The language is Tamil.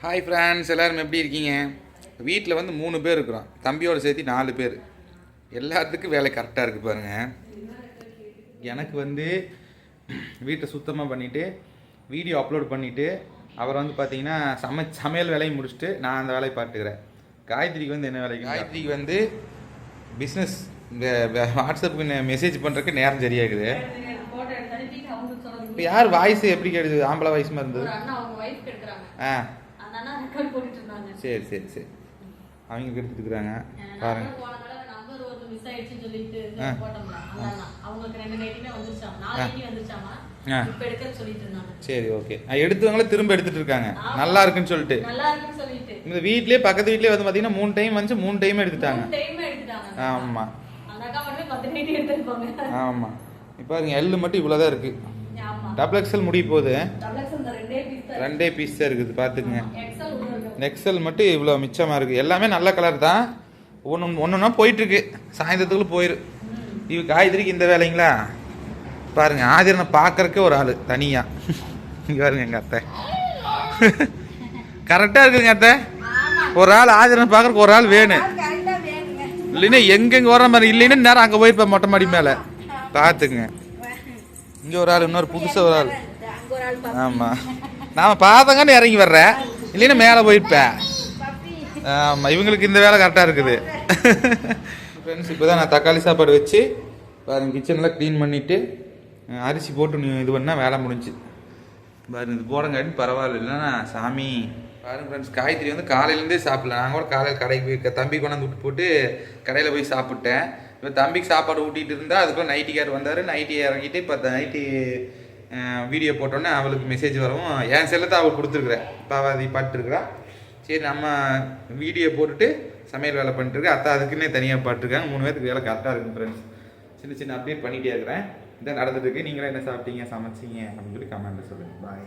ஹாய் ஃப்ரெண்ட்ஸ் எல்லாரும் எப்படி இருக்கீங்க? வீட்டில் வந்து மூணு பேர் இருக்கிறோம். தம்பியோட சேர்த்து நாலு பேர். எல்லாத்துக்கும் வேலை கரெக்டாக இருக்குது பாருங்கள் எனக்கு வந்து வீட்டை சுத்தமாக பண்ணிவிட்டு வீடியோ அப்லோட் பண்ணிவிட்டு அவர் வந்து பார்த்தீங்கன்னா சமை சமையல் வேலையை முடிச்சுட்டு நான் அந்த வேலையை பார்த்துக்கிறேன். காயத்ரிக்கு வந்து என்ன வேலைக்கு காயத்ரிக்கு வந்து பிஸ்னஸ் இந்த வாட்ஸ்அப்புக்கு மெசேஜ் பண்ணுறதுக்கு நேரம் சரியாகுது. இப்போ யார் வாய்ஸ் எப்படி கேடுது ஆம்பளை வாய்ஸ் மாதிரி இருந்தது. ஆ. அண்ணா ரெக்கார்ட் போட்டுட்டு இருந்தாங்க சரி சரி சரி. அவங்க எடுத்துட்டு இருக்கிறாங்க அஹ் பாருங்க. நம்பர் ஒரு மிஸ் ஆயிடுச்சுன்னு சொல்லிட்டு அவங்களுக்கு ரெண்டு நைட்டுமே வந்துருச்சாமா? வந்துருச்சாமா. இப்ப சொல்லிட்டு இருந்தாங்க. சரி ஓகே. எடுத்தவங்கள திரும்ப எடுத்துட்டு இருக்காங்க. நல்லா இருக்குன்னு சொல்லிட்டு. நல்லா இருக்குன்னு சொல்லிட்டு. இந்த வீட்லயே பக்கத்து வீட்லயே வந்து பாத்தீங்கன்னா மூணு டைம் வந்து மூணு டைம் எடுத்துட்டாங்க. time எடுத்துட்டாங்க. ஆமா. அந்த அக்கா மட்டுமே பத்து நைட்டி எடுத்திருப்பாங்க. ஆமா. இப்போ பாருங்க எள்ளு மட்டும் இவ்வளோதான் இருக்கு. டபுள் எக்ஸல் முடிய போகுது. ரெண்டே பீஸ் தான் இருக்குது பார்த்துக்குங்க. எக்ஸல் மட்டும் இவ்வளோ மிச்சமாக இருக்குது எல்லாமே நல்ல கலர் தான். ஒன்று ஒன்றுனா போயிட்டுருக்கு. சாயந்தரத்துக்குள்ள போயிரு. இவ காய்கறிக்கு இந்த வேலைங்களா? பாருங்க ஆதிரனை பார்க்கறக்கே ஒரு ஆள் தனியாக இங்கே பாருங்க எங்கள் அத்தை. கரெக்டாக இருக்குங்க அத்தை. ஒரு ஆள் ஆதிரனை பார்க்கறக்கு ஒரு ஆள் வேணும் இல்லைன்னா எங்கெங்க வர மாதிரி இல்லைன்னா நேரம் அங்கே போயிருப்பேன் மொட்டை மாடி மேலே. பார்த்துக்குங்க. இங்கே ஒரு ஆள் இன்னொரு புதுசாக ஒரு ஆள். ஆமாம் நாம் பார்த்தங்கன்னு இறங்கி வர்றேன் இல்லைன்னா மேலே போயிருப்பேன் ஆமாம் இவங்களுக்கு இந்த வேலை கரெக்டாக இருக்குது. ஃப்ரெண்ட்ஸ் இப்போ தான் நான் தக்காளி சாப்பாடு வச்சு பாருங்க கிச்சனில் க்ளீன் பண்ணிவிட்டு அரிசி போட்டு நீ இது பண்ணால் வேலை முடிஞ்சு. பாருங்க இது போடங்காட்டி பரவாயில்ல. இல்லைன்னா சாமி பாருங்க ஃப்ரெண்ட்ஸ் காய்கறி வந்து காலையிலேருந்தே சாப்பிடல. நான் கூட காலையில் கடைக்கு போய் தம்பி கொண்டாந்து விட்டு போட்டு கடையில் போய் சாப்பிட்டேன். இப்போ தம்பிக்கு சாப்பாடு ஊட்டிகிட்டு இருந்தா அதுக்குள்ள நைட்டிக்கார் வந்தார். நைட்டி இறங்கிட்டு இப்போ நைட்டி வீடியோ போட்டோன்னே அவளுக்கு மெசேஜ் வரவும் என் செல்லத்தை அவள் கொடுத்துருக்குறேன் பாவாதி அதை பாட்டுருக்குறா சரி நம்ம வீடியோ போட்டுட்டு சமையல் வேலை பண்ணிட்டுருக்கு. அத்தா அதுக்குன்னே தனியாக பாட்டுருக்காங்க மூணு பேருக்கு வேலை கரெக்டாக இருக்கும் ஃப்ரெண்ட்ஸ் சின்ன சின்ன அப்டேட் பண்ணிகிட்டே இருக்கிறேன். இதான் நடந்துட்டுருக்கு. நீங்களே என்ன சாப்பிட்டீங்க? சமைச்சீங்க அப்படின்னு சொல்லி கமெண்ட்டில் சொல்லுங்கள் பாய்